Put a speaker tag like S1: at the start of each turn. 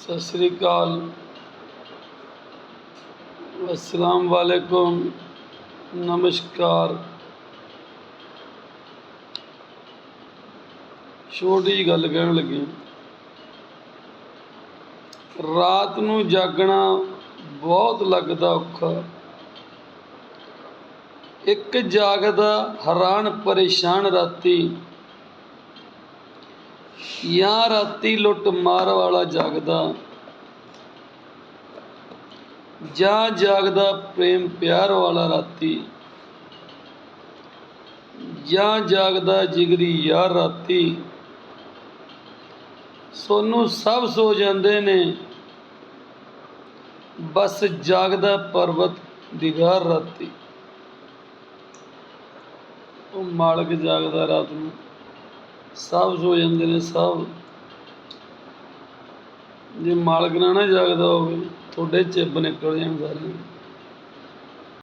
S1: ਸਤਿ ਸ੍ਰੀ ਅਕਾਲ। ਅਸਲਾਮ ਵਾਲੇਕੁਮ। ਨਮਸਕਾਰ। ਛੋਟੀ ਜਿਹੀ ਗੱਲ ਕਹਿਣ ਲੱਗੇ ਰਾਤ ਨੂੰ ਜਾਗਣਾ ਬਹੁਤ ਲੱਗਦਾ ਔਖਾ। ਇੱਕ ਜਾਗਦਾ ਹੈਰਾਨ ਪਰੇਸ਼ਾਨ ਰਾਤੀ ਜਾਂ ਰਾਤੀ ਲੁੱਟ ਮਾਰ ਵਾਲਾ ਜਾਗਦਾ। ਜਾਂ ਜਾਗਦਾ ਪ੍ਰੇਮ ਪਿਆਰ ਵਾਲਾ ਰਾਤੀ। ਜਾਂ ਜਾਗਦਾ ਜਿਗਰੀ ਯਾਰ ਰਾਤੀ। ਸੋਨੂੰ ਸਭ ਸੋ ਜਾਂਦੇ ਨੇ। ਬਸ ਜਾਗਦਾ ਪਰਬਤ ਦਿਗਾਰ ਰਾਤੀ। ਉਹ ਮਾਲਕ ਜਾਗਦਾ ਰਾਤ ਨੂੰ। ਸਭ ਸੋ ਜਾਂਦੇ ਨੇ, ਸਭ। ਜੇ ਮਾਲਕ ਨਾ ਨਾ ਜਾਗਦਾ ਹੋਵੇ, ਤੁਹਾਡੇ ਚਿੱਬ ਨਿਕਲ ਜਾਣ ਸਾਰੇ